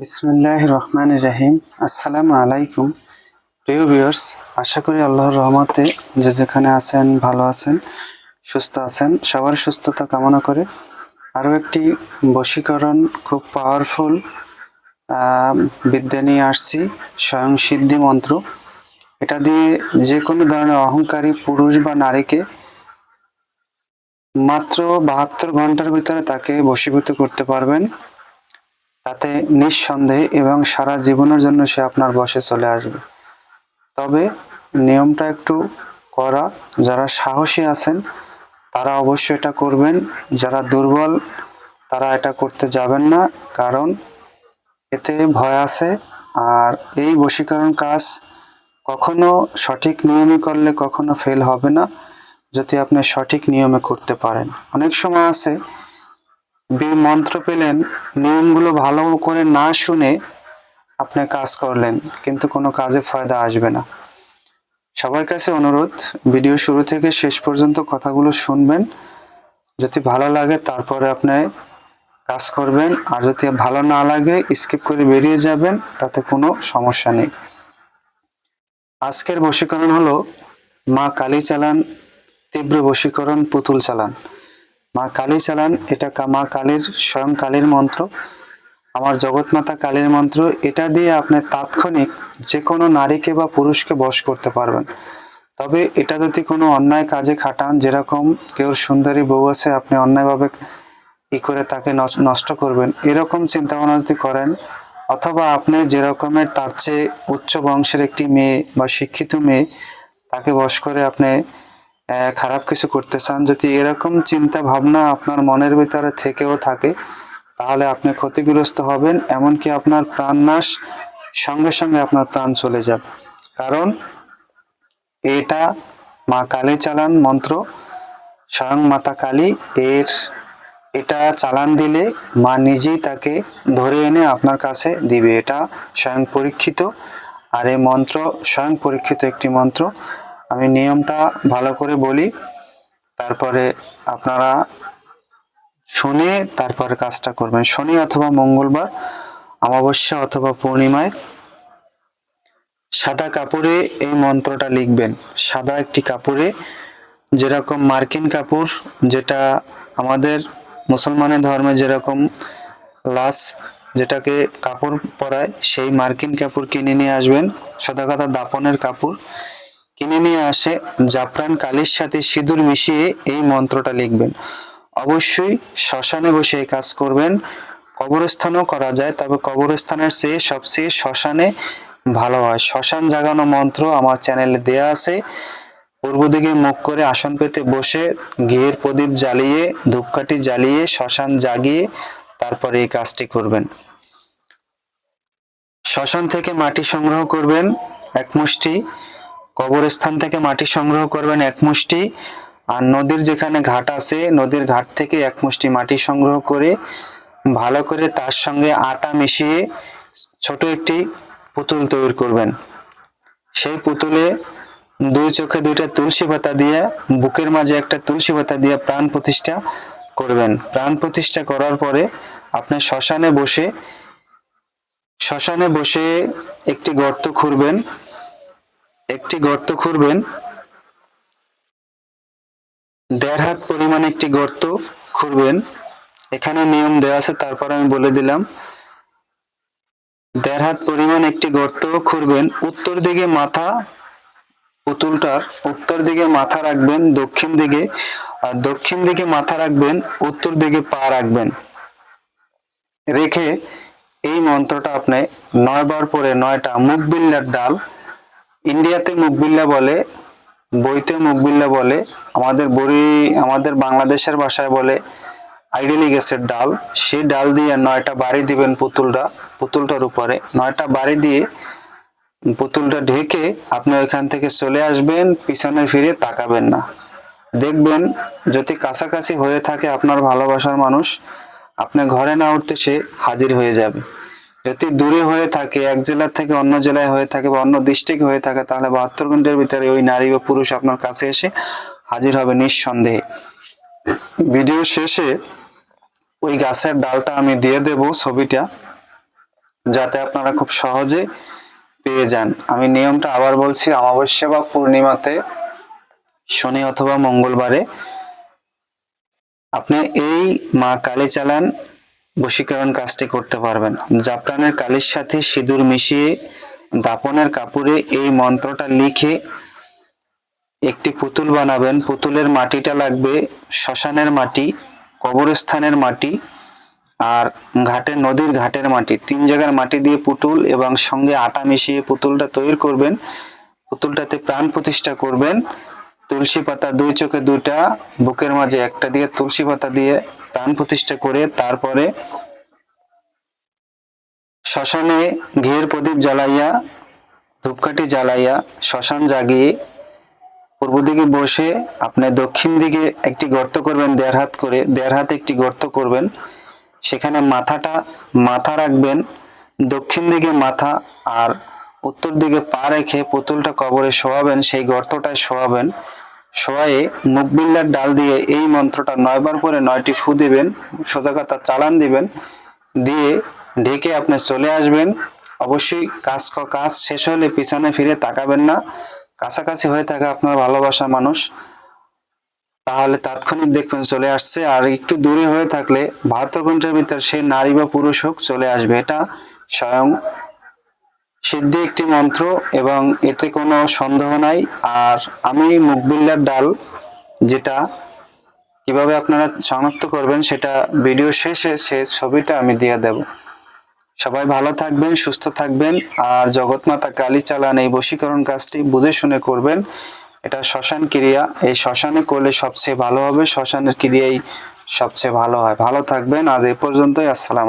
বিসমিল্লাহ রহমান রাহিম। আসসালামু আলাইকুম। প্রিয় ভিউয়ার্স, আশা করি আল্লাহর রহমতে যে যেখানে আছেন, ভালো আছেন, সুস্থ আছেন, সবার সুস্থতা কামনা করে আরও একটি বশীকরণ খুব পাওয়ারফুল বিদ্যা নিয়ে আসছি, স্বয়ং সিদ্ধি মন্ত্র। এটা দিয়ে যে কোনো ধরনের অহংকারী পুরুষ বা নারীকে মাত্র বাহাত্তর ঘণ্টার ভিতরে তাকে বশীভূত করতে পারবেন। তাতে নিঃসন্দেহে এবং সারা জীবনের জন্য সে আপনার বসে চলে আসবে। তবে নিয়মটা একটু করা, যারা সাহসী আছেন, তারা অবশ্যই এটা করবেন। যারা দুর্বল, তারা এটা করতে যাবেন না, কারণ এতে ভয় আছে। আর এই বশীকরণ কাজ কখনো সঠিক নিয়মে করলে কখনো ফেল হবে না, যদি আপনি সঠিক নিয়মে করতে পারেন। অনেক সময় আছে মন্ত্র পেলেন, নিয়মগুলো ভালো করে না শুনে আপনি কাজ করলেন, কিন্তু কোনো কাজে ফায়দা আসবে না। সবার কাছে অনুরোধ, ভিডিও শুরু থেকে শেষ পর্যন্ত কথাগুলো শুনবেন। যদি ভালো লাগে তারপরে আপনি কাজ করবেন, আর যদি ভালো না লাগে, স্কিপ করে বেরিয়ে যাবেন, তাতে কোনো সমস্যা নেই। আজকের বশীকরণ হলো মা কালী চালান তীব্র বশীকরণ, পুতুল চালান। মা কালী চালান, এটা মা কালীর স্বয়ং কালীর মন্ত্র, আমার জগৎমাতা কালীর মন্ত্র, এটা দিয়ে আপনি তাৎক্ষণিক যে কোনো নারীকে বা পুরুষকে বশ করতে পারবেন। তবে এটা যদি কোনো অন্যায় কাজে খাটান, যেরকম কেউ সুন্দরী বউ আছে, আপনি অন্যায়ভাবে ই করে তাকে নষ্ট- করবেন, এরকম চিন্তা ভাবনা যদি করেন, অথবা আপনি যেরকমের তার চেয়ে উচ্চ বংশের একটি মেয়ে বা শিক্ষিত মেয়ে, তাকে বশ করে আপনি খারাপ কিছু করতে চান, যদি এরকম চিন্তা ভাবনা আপনার মনের ভিতরে থেকেও থাকে, তাহলে আপনি ক্ষতিগ্রস্ত হবেন, এমনকি আপনার প্রাণনাশ সঙ্গে সঙ্গে আপনার প্রাণ চলে যাবে। কারণ এটা মা কালী চালান মন্ত্র, স্বয়ং মাতা কালী এর, এটা চালান দিলে মা নিজেই তাকে ধরে এনে আপনার কাছে দিবে। এটা স্বয়ং পরীক্ষিত, আর এই মন্ত্র স্বয়ং পরীক্ষিত একটি মন্ত্র। আমি নিয়মটা ভালো করে বলি, তারপরে আপনারা শুনে তারপরে কাজটা করবেন। শনি অথবা মঙ্গলবার, অমাবস্যা অথবা পূর্ণিমায় সাদা কাপড়ে এই মন্ত্রটা লিখবেন। সাদা একটি কাপড়ে, যেরকম মার্কিন কাপড়, যেটা আমাদের মুসলমানের ধর্মে যেরকম লাশ যেটাকে কাপড় পরায়, সেই মার্কিন কাপড় কিনে নিয়ে আসবেন। সদাকাতা দাপনের কাপড়। কিনে নিয়ে আসে। জাফরান কালির সাথে সিঁদুর মিশিয়ে এই মন্ত্রটা লিখবেন। অবশ্যই শ্মশানে বসে এই কাজ করবেন। কবরস্থানও করা যায়, তবে কবরস্থানের চেয়ে সবচেয়ে শ্মশানে ভালো হয়। শ্মশান জাগানো মন্ত্র আমার চ্যানেলে দেয়া আছে। পূর্ব দিকে মুখ করে আসন পেতে বসে ঘিয়ের প্রদীপ জ্বালিয়ে, ধূপকাঠি জ্বালিয়ে, শ্মশান জাগিয়ে তারপরে এই কাজটি করবেন। শ্মশান থেকে মাটি সংগ্রহ করবেন। এক মুষ্টি কবরস্থান থেকে মাটি সংগ্রহ করবেন এক মুষ্টি, আর নদীর যেখানে ঘাট আছে, নদীর ঘাট থেকে এক মুষ্টি মাটি সংগ্রহ করে ভালো করে তার সঙ্গে আটা মিশিয়ে ছোট একটি পুতুল তৈরি করবেন। সেই পুতুলে দুই চোখে দুইটা তুলসী পাতা দিয়ে, বুকের মাঝে একটা তুলসী পাতা দিয়ে প্রাণ প্রতিষ্ঠা করবেন। প্রাণ প্রতিষ্ঠা করার পরে আপনি শ্মশানে বসে শ্মশানে বসে একটি গর্ত খুঁড়বেন। একটি গর্ত খুঁড়বেন। দেড় হাত পরিমাণ একটি গর্ত খুঁড়বেন। এখানে নিয়ম দেওয়া আছে, তারপর আমি বলে দিলাম। দেড় হাত পরিমাণ একটি গর্ত খুঁড়বেন। উত্তর দিকে মাথা, পুতুলটার উত্তর দিকে মাথা রাখবেন, দক্ষিণ দিকে, আর দক্ষিণ দিকে মাথা রাখবেন, উত্তর দিকে পা রাখবেন। রেখে এই মন্ত্রটা আপনি নয় বার পরে নয়টা মুখবিল্লার ডাল ইন্ডিয়াতে মুখবিল্লা বলে, বইতে মুখবিল্লা বলে, আমাদের বড়ি, আমাদের বাংলাদেশের ভাষায় বলে আইডিয়ালি গ্যাসের ডাল। সেই ডাল দিয়ে নয়টা বাড়ি দিবেন পুতুলটা পুতুলটার উপরে। নয়টা বাড়ি দিয়ে পুতুলটা ঢেকে আপনি ওইখান থেকে চলে আসবেন, পিছনে ফিরে তাকাবেন না। দেখবেন যদি কাছাকাছি হয়ে থাকে আপনার ভালোবাসার মানুষ, আপনি ঘরে না উঠতে সে হাজির হয়ে যাবে। যদি দূরে হয়ে থাকে, এক জেলা থেকে অন্য জেলায় হয়ে থাকে বা অন্য ডিস্ট্রিক্ট হয়ে থাকে, তাহলে বাহাত্তর ঘণ্টার ভিতরে ওই নারী বা পুরুষ আপনার কাছে এসে হাজির হবে নিঃসন্দেহে। ভিডিও শেষে ওই গাছের ডালটা আমি দিয়ে দেব ছবিটা, যাতে আপনারা খুব সহজে পেয়ে যান। আমি নিয়মটা আবার বলছি, অমাবস্যা বা পূর্ণিমাতে শনি অথবা মঙ্গলবারে আপনি এই মা কালী চালান বশীকরণ কাজটি করতে পারবেন। জাফরানের কালির সাথে সিঁদুর মিশিয়ে দাপনের কাপড়ে এই মন্ত্রটা লিখে একটি পুতুল বানাবেন। পুতুলের মাটিটা লাগবে শ্মশানের মাটি, কবরস্থানের মাটি আর ঘাটের নদীর ঘাটের মাটি। তিন জায়গার মাটি দিয়ে পুতুল এবং সঙ্গে আটা মিশিয়ে পুতুলটা তৈরি করবেন। পুতুলটাতে প্রাণ প্রতিষ্ঠা করবেন। তুলসী পাতা দুই চোখে দুইটা, বুকের মাঝে একটা দিয়ে তুলসী পাতা দিয়ে প্রাণ প্রতিষ্ঠা করে তারপরে শ্মশানে ঘিয়ের প্রদীপ জ্বালাইয়া, ধূপকাঠি জ্বালাইয়া শ্মশান জাগিয়ে পূর্ব দিকে বসে আপনি দক্ষিণ দিকে একটি গর্ত করবেন, দেড় হাত করে, দেড় হাত একটি গর্ত করবেন। সেখানে মাথাটা মাথা রাখবেন, দক্ষিণ দিকে মাথা আর উত্তর দিকে পা রেখে পুতুলটা কবরে শোয়াবেন, সেই গর্তটায় শোয়াবেন। শোয়ায়ে মুখবিল্লার ডাল দিয়ে এই মন্ত্রটা নয়বার করে নয়টি ফু দিবেন, সোজা কথা চালান দিবেন, দিয়ে ঢেকে আপনি চলে আসবেন। অবশ্যই কাজ কাজ শেষ হলে পিছনে ফিরে তাকাবেন না। কাছাকাছি হয়ে থাকে আপনার ভালোবাসা মানুষ। তাহলে তাৎক্ষণিক দেখবেন চলে আসছে। আর একটু দূরে হয়ে থাকলে বাহাত্তর ঘণ্টার ভিতর সে নারী বা পুরুষ হোক চলে আসবে। এটা স্বয়ং সিদ্ধি একটি মন্ত্র এবং এতে কোনো সন্দেহ নাই। আর আমি মুখবিল্লার ডাল, যেটা কীভাবে আপনারা শনাক্ত করবেন সেটা ভিডিও শেষে সে ছবিটা আমি দিয়ে দেব। সবাই ভালো থাকবেন, সুস্থ থাকবেন। আর জগৎমাতা কালী চালান এই বশীকরণ কাজটি বুঝে শুনে করবেন। এটা শ্মশান ক্রিয়া। এই শ্মশানে করলে সবচেয়ে ভালো হবে। শ্মশানের ক্রিয়াই সবচেয়ে ভালো হয়। ভালো থাকবেন। আজ এই পর্যন্তই। আসসালাম